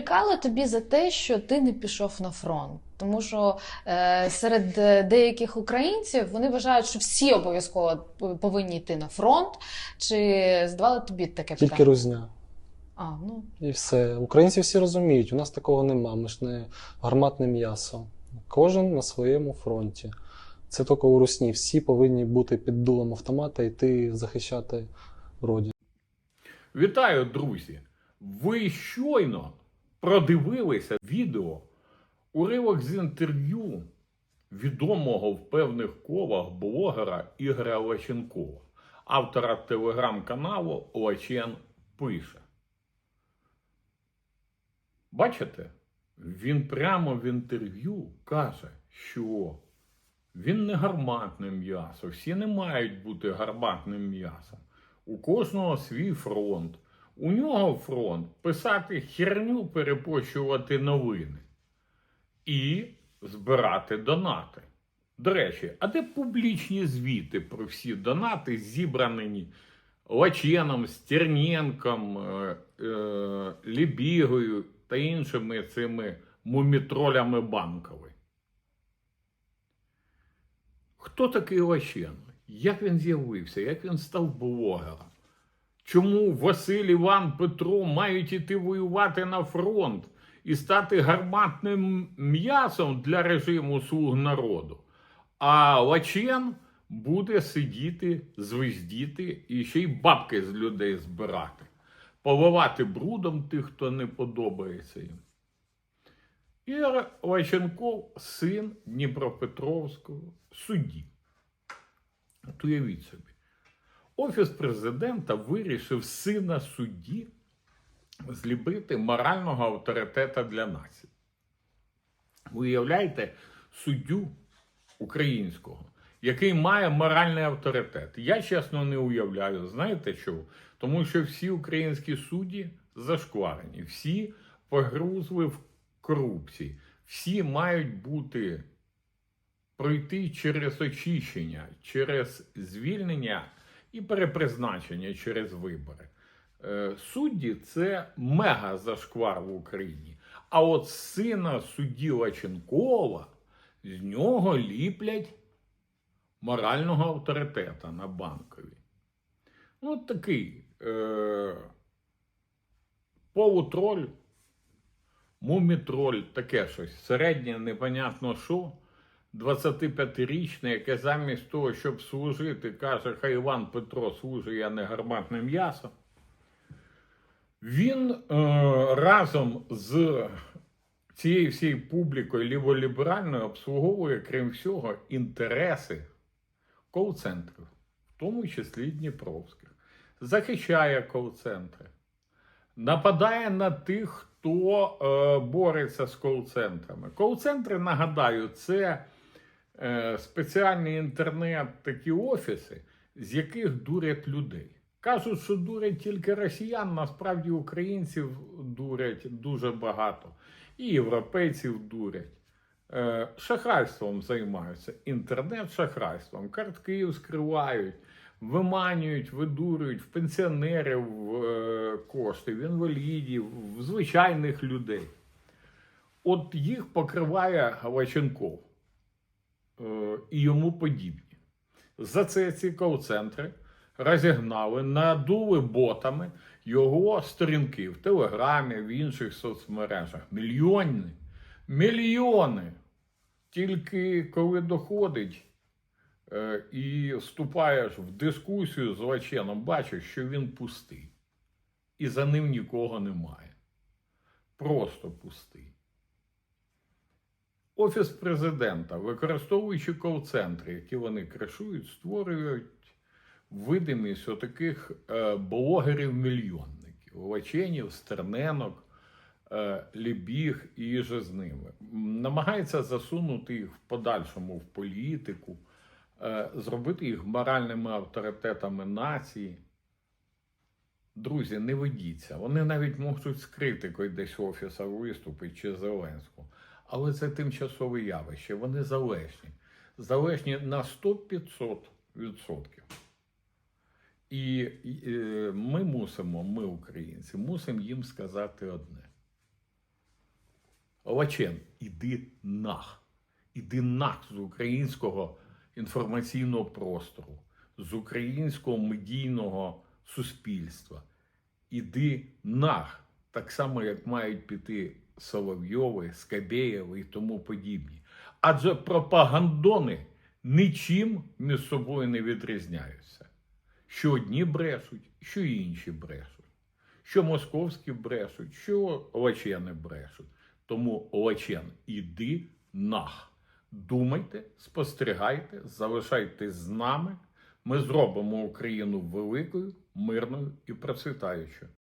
Чекали тобі за те, що ти не пішов на фронт, тому що е, серед е, деяких українців вони вважають, що всі обов'язково повинні йти на фронт. Чи здавали тобі таке Тільки рузня. А, ну І все. Українці всі розуміють, у нас такого нема. Ми ж не гарматне м'ясо. Кожен на своєму фронті. Це тільки у русні. Всі повинні бути під дулом автомата і йти захищати родину. Вітаю, друзі! Ви щойно продивилися відео уривок з інтерв'ю відомого в певних колах блогера Ігоря Лаченкова, автора телеграм-каналу Лачен пише. Бачите? Він прямо в інтерв'ю каже, що він не гарматне м'ясо, всі не мають бути гарматним м'ясом. У кожного свій фронт. У нього фронт писати херню, перепощувати новини і збирати донати. До речі, а де публічні звіти про всі донати, зібрані Лаченом, Стерненком, е, е, Лібігою та іншими цими мумітролями банкової? Хто такий Лачен? Як він з'явився? Як він став блогером? Чому Василь Іван Петро мають іти воювати на фронт і стати гарматним м'ясом для режиму слуг народу? А Лачен буде сидіти, звездіти і ще й бабки з людей збирати, поливати брудом тих, хто не подобається їм. Ігор Лаченков син Дніпропетровського судді. От уявіть собі. Офіс президента вирішив сина судді зліпити морального авторитета для нації. Уявляєте суддю українського, який має моральний авторитет. Я чесно не уявляю. Знаєте чого? Тому що всі українські судді зашкварені, всі погрузли в корупції, всі мають бути пройти через очищення, через звільнення і перепризначення через вибори. Е, Судді це мега зашквар в Україні. А от сина судді Лаченкова з нього ліплять морального авторитета на банковій. Ну, такий е, полутроль, мумітроль, таке щось. Середнє, непонятно що. 25-річне, яке замість того, щоб служити, каже, хай Іван Петро служить, я не гарматне м'ясо. Він е, разом з цією всією публікою ліволіберальною обслуговує, крім всього, інтереси кол-центрів, в тому числі Дніпровських, захищає кол-центри, нападає на тих, хто е, бореться з кол-центрами. Кол-центри, нагадаю, це е, спеціальний інтернет, такі офіси, з яких дурять людей. Кажуть, що дурять тільки росіян, насправді українців дурять дуже багато. І європейців дурять. Е, шахрайством займаються, інтернет-шахрайством. Картки скривають, виманюють, видурюють в пенсіонерів е, кошти, в інвалідів, в звичайних людей. От їх покриває Лаченков е, і йому подібні. За це ці кол-центри розігнали, надули ботами його сторінки в Телеграмі, в інших соцмережах. Мільйонні. Мільйони. Тільки коли доходить е, і вступаєш в дискусію з Лаченом, бачиш, що він пустий. І за ним нікого немає. Просто пустий. Офіс президента, використовуючи кол-центри, які вони кришують, створюють видимість отаких е, блогерів-мільйонників, Лаченів, Стерненок, е, Лібіг і же з ними. Намагається засунути їх в подальшому в політику, е, зробити їх моральними авторитетами нації. Друзі, не ведіться. Вони навіть можуть з критикою десь офіса виступити чи Зеленського. Але це тимчасове явище. Вони залежні. Залежні на 100-500 відсотків. І, і е, ми мусимо, ми, українці, мусимо їм сказати одне: Лачен, іди нах. Іди нах з українського інформаційного простору, з українського медійного суспільства. Іди нах, так само, як мають піти Соловйови, Скабєєви і тому подібні. Адже пропагандони нічим між собою не відрізняються. Що одні брешуть, що інші брешуть. Що московські брешуть, що лачени брешуть. Тому лачен, іди нах. Думайте, спостерігайте, залишайтесь з нами. Ми зробимо Україну великою, мирною і процвітаючою.